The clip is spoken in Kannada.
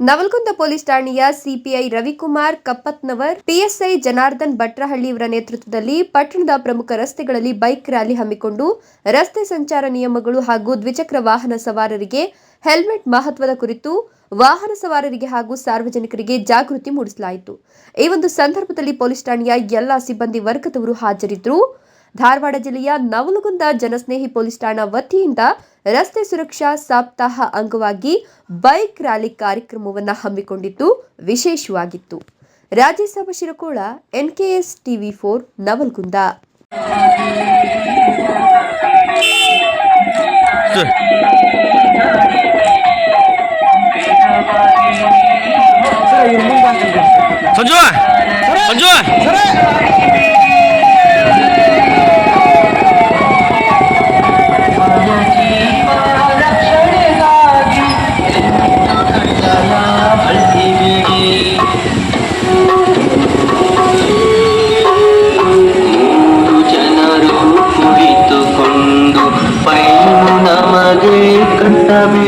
ನವಲಗುಂದ ಪೊಲೀಸ್ ಠಾಣೆಯ ಸಿಪಿಐ ರವಿಕುಮಾರ್ ಕಪ್ಪತ್ನವರ್, ಪಿಎಸ್ಐ ಜನಾರ್ದನ್ ಭಟ್ರಹಳ್ಳಿಯವರ ನೇತೃತ್ವದಲ್ಲಿ ಪಟ್ಟಣದ ಪ್ರಮುಖ ರಸ್ತೆಗಳಲ್ಲಿ ಬೈಕ್ ರ್ಯಾಲಿ ಹಮ್ಮಿಕೊಂಡು ರಸ್ತೆ ಸಂಚಾರ ನಿಯಮಗಳು ಹಾಗೂ ದ್ವಿಚಕ್ರ ವಾಹನ ಸವಾರರಿಗೆ ಹೆಲ್ಮೆಟ್ ಮಹತ್ವದ ಕುರಿತು ವಾಹನ ಸವಾರರಿಗೆ ಹಾಗೂ ಸಾರ್ವಜನಿಕರಿಗೆ ಜಾಗೃತಿ ಮೂಡಿಸಲಾಯಿತು. ಈ ಒಂದು ಸಂದರ್ಭದಲ್ಲಿ ಪೊಲೀಸ್ ಠಾಣೆಯ ಎಲ್ಲಾ ಸಿಬ್ಬಂದಿ ವರ್ಗದವರು ಹಾಜರಿದ್ದರು. ಧಾರವಾಡ ಜಿಲ್ಲೆಯ ನವಲಗುಂದ ಜನಸ್ನೇಹಿ ಪೊಲೀಸ್ ಠಾಣಾ ವತಿಯಿಂದ ರಸ್ತೆ ಸುರಕ್ಷಾ ಸಪ್ತಾಹ ಅಂಗವಾಗಿ ಬೈಕ್ ರ್ಯಾಲಿ ಕಾರ್ಯಕ್ರಮವನ್ನು ಹಮ್ಮಿಕೊಂಡಿದ್ದು ವಿಶೇಷವಾಗಿತ್ತು. Rajyasabha Shirakol, NKS TV four, Navalgund. Sanju Sanju நபி